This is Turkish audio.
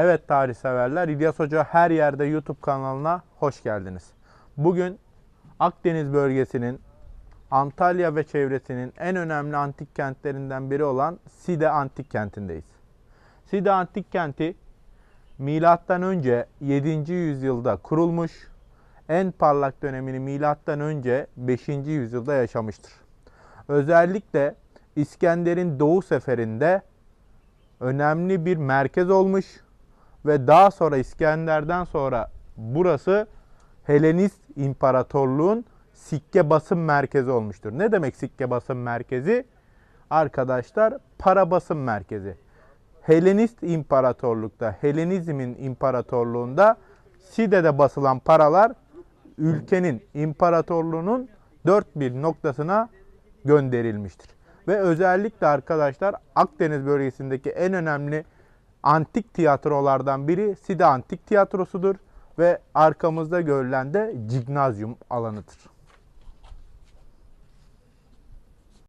Evet tarih severler, İlyas Hoca her yerde YouTube kanalına hoş geldiniz. Bugün Akdeniz bölgesinin Antalya ve çevresinin en önemli antik kentlerinden biri olan Side Antik Kenti'ndeyiz. Side Antik Kenti milattan önce 7. yüzyılda kurulmuş, en parlak dönemini milattan önce 5. yüzyılda yaşamıştır. Özellikle İskender'in Doğu Seferi'nde önemli bir merkez olmuş ve daha sonra İskender'den sonra burası Helenist İmparatorluğun sikke basım merkezi olmuştur. Ne demek sikke basım merkezi? Arkadaşlar para basım merkezi. Helenist İmparatorluk'ta, Helenizmin imparatorluğunda Side'de basılan paralar ülkenin imparatorluğunun dört bir noktasına gönderilmiştir. Ve özellikle arkadaşlar Akdeniz bölgesindeki en önemli antik tiyatrolardan biri Side Antik Tiyatrosu'dur ve arkamızda görülen de Cignazyum alanıdır.